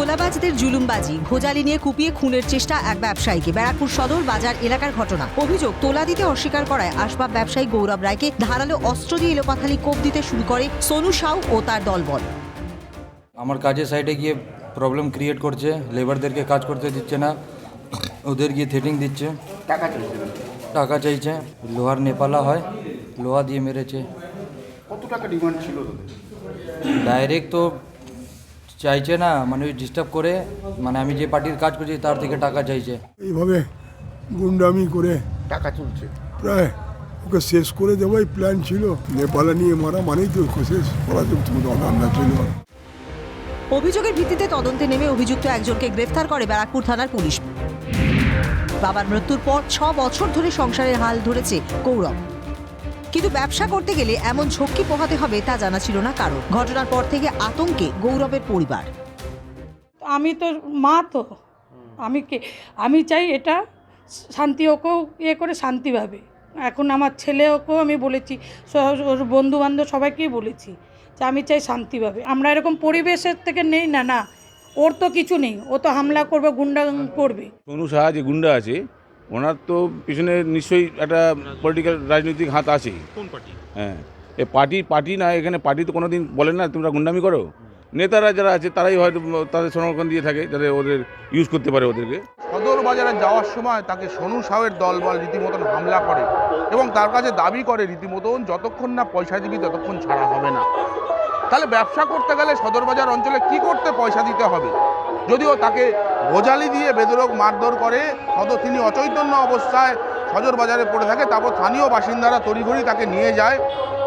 তোলাবাজদের জুলুমবাজি। ভোজালি নিয়ে কুপিয়ে খুনের চেষ্টা এক ব্যবসায়ীকে। ব্যারাকপুর সদর বাজার এলাকার ঘটনা। অভিযোগ তোলা দিতে অস্বীকার করায় আসবাব ব্যবসায়ী গৌরব রায়কে ধারালো অস্ত্র দিয়ে এলোপাথালি কোপ দিতে শুরু করে সোনু সাউ ও তার দলবল। আমার কাজের সাইডে গিয়ে প্রবলেম ক্রিয়েট করছে লেবারদেরকে কাজ করতে দিচ্ছে না ওদের গিয়ে থ্রেটিং দিচ্ছে। টাকা চাইছে টাকা চাইছে। লোহার নেপালা হয় লোহা দিয়ে মেরেছে। কত টাকা ডিমান্ড ছিল ডাইরেক্ট তো চাইছে না মানে ডিস্টার্ব করে মানে আমি যে পার্টির কাজ করছি তার থেকে টাকা চাইছে। এইভাবে গুন্ডামি করে টাকা চলছে প্রায় ওকে শেষ করে দেওয়াই প্ল্যান ছিল। নেপালে নিয়ে মারা মানেই তো ওকে শেষ করা রান্না ছিল অভিযোগের ভিত্তিতে তদন্তে নেমে অভিযুক্ত একজনকে গ্রেফতার করে ব্যারাকপুর থানার পুলিশ। বাবার মৃত্যুর পর ছ বছর ধরে সংসারের হাল ধরেছে গৌরব কিন্তু ব্যবসা করতে গেলে এমন ঝক্কি পোহাতে হবে তা জানা ছিল না কারও। ঘটনার পর থেকে আতঙ্কে গৌরবের পরিবার। আমি তো মা তো। আমি কে আমি চাই এটা শান্তি ওকেও ইয়ে করে শান্তি শান্তিভাবে। এখন আমার ছেলে ওকেও আমি বলেছি ওর বন্ধু বান্ধব সবাইকেই বলেছি যে আমি চাই শান্তি শান্তিভাবে। আমরা এরকম পরিবেশের থেকে নেই না না। ওর তো কিছু নেই। ও তো হামলা করবে গুন্ডা করবে। সোনু সাহা যে গুন্ডা আছে ওনার তো পিছনে নিশ্চয়ই একটা পলিটিক্যাল রাজনৈতিক হাত আছে কোন পার্টি? হ্যাঁ। এ পার্টি পার্টি না এখানে পার্টি তো কোনোদিন বলে না তোমরা গুন্ডামি করো। নেতারা যারা আছে তারাই হয়তো তাদের সংরক্ষণ দিয়ে থাকে যাতে ওদের ইউজ করতে পারে ওদেরকে। সদর বাজারে যাওয়ার সময় তাকে সোনু সাহের দলবল রীতিমতন হামলা করে এবং তার কাছে দাবি করে রীতিমতন যতক্ষণ না পয়সা দিবি ততক্ষণ ছাড়া হবে না। তাহলে ব্যবসা করতে গেলে সদর বাজার অঞ্চলে কি করতে পয়সা দিতে হবে? যদিও তাকে গোজালি দিয়ে বেদরক মারধর করে সদর তিনি অচৈতন্য অবস্থায় সদর বাজারে পড়ে থাকে। তারপর স্থানীয় বাসিন্দারা তড়িঘড়ি তাকে নিয়ে যায়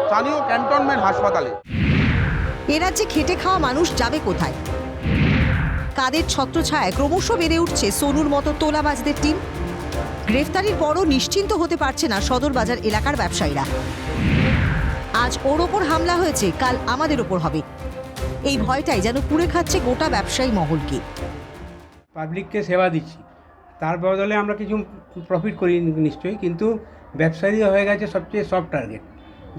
স্থানীয় ক্যান্টনমেন্ট হাসপাতালে। এ রাজ্যে খেটে খাওয়া মানুষ যাবে কোথায়? কাদের ছত্রছায়ায় ক্রমশ বেড়ে উঠছে সোনুর মতো তোলাবাজদের টিম? গ্রেফতারির পরও নিশ্চিন্ত হতে পারছে না সদর বাজার এলাকার ব্যবসায়ীরা। আজ ওর ওপর হামলা হয়েছে, কাল আমাদের ওপর হবে। এই ভয়টাই যেন পুড়ে খাচ্ছে গোটা ব্যবসায়ী মহলকে। পাবলিককে সেবা দিচ্ছি। তার বদলে আমরা কিছু প্রফিট করি নিশ্চয়ই কিন্তু ব্যবসায়ী হয়ে গেছে সবচেয়ে সফট টার্গেট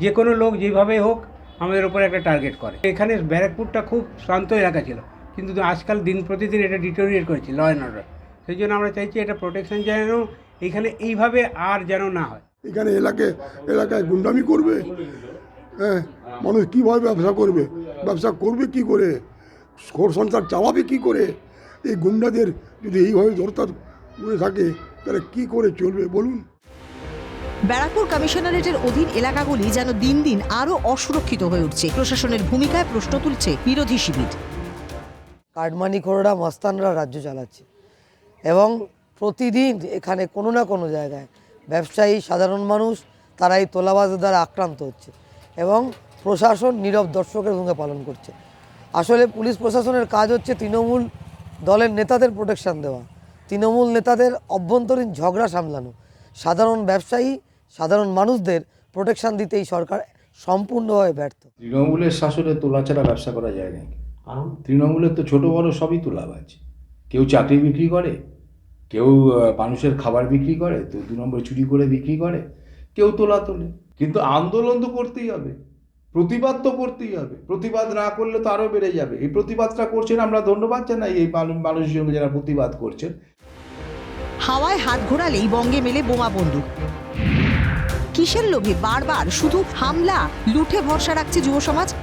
যে কোনো লোক যেভাবে হোক আমাদের উপর একটা টার্গেট করে। এখানে ব্যারাকপুরটা খুব শান্ত এলাকা ছিল কিন্তু আজকাল দিন প্রতিদিন এটা ডিটোরিয়েট করেছে ল অ্যান্ড অর্ডার সেই জন্য আমরা চাইছি এটা প্রোটেকশন যেন এখানে এইভাবে আর যেন না হয়। এখানে এলাকায় এলাকায় গুন্ডামি করবে? হ্যাঁ মানুষ কীভাবে ব্যবসা করবে? ব্যবসা করবে কি করে? ঘর সংসার চালাবে কি করে? এই গুন্ডাদের যদি এইভাবে দরকার করে থাকে তাহলে কি করে চলবে বলুন? ব্যারাকপুর কমিশনারেটের অধীন এলাকাগুলি যেন দিন দিন আরও অসুরক্ষিত হয়ে উঠছে। প্রশাসনের ভূমিকায় প্রশ্ন তুলছে বিরোধী শিবির। কাটমানিখোররা মস্তানরা রাজ্য চালাচ্ছে এবং প্রতিদিন এখানে কোনো না কোনো জায়গায় ব্যবসায়ী সাধারণ মানুষ তারা এই তোলাবাজের দ্বারা আক্রান্ত হচ্ছে এবং প্রশাসন নীরব দর্শকের ভূমিকা পালন করছে। আসলে পুলিশ প্রশাসনের কাজ হচ্ছে তৃণমূল দলের নেতাদের প্রোটেকশন দেওয়া। তৃণমূল নেতাদের অভ্যন্তরীণ ঝগড়া সামলানো। সাধারণ ব্যবসায়ী সাধারণ মানুষদের প্রোটেকশন দিতে এই সরকার সম্পূর্ণভাবে ব্যর্থ। তৃণমূলের শাসনে তোলা ছাড়া ব্যবসা করা যায় না তৃণমূলের তো ছোট বড় সবই তোলাবাজ কেউ চাকরি বিক্রি করে কেউ মানুষের খাবার বিক্রি করে তো দু নম্বর চুরি করে বিক্রি করে কেউ তোলা তোলে। কিন্তু আন্দোলন তো করতেই হবে। প্রতিবাদ তো করতেই হবে। প্রতিবাদ না করলে তো আরও বেড়ে যাবে। এই প্রতিবাদটা করছেন, আমরা ধন্যবাদ জানাই এই মানুষ- মানুষজনকে যারা প্রতিবাদ করছেন। হাওয়ায় হাত ঘোরালেই বঙ্গে মেলে বোমা বন্দুক। কিসের লোভে বারবার শুধু হামলা, লুঠে ভরসা রাখছে যুব সমাজ?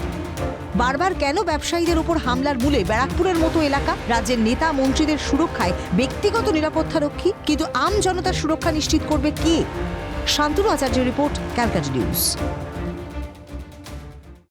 বারবার কেন ব্যবসায়ীদের উপর হামলার মূলে ব্যারাকপুরের মতো এলাকা, রাজ্যের নেতা মন্ত্রীদের সুরক্ষায় ব্যক্তিগত নিরাপত্তা রক্ষী, কিন্তু আম জনতার সুরক্ষা নিশ্চিত করবে কে? Shantanu Acharya report Calcutta news.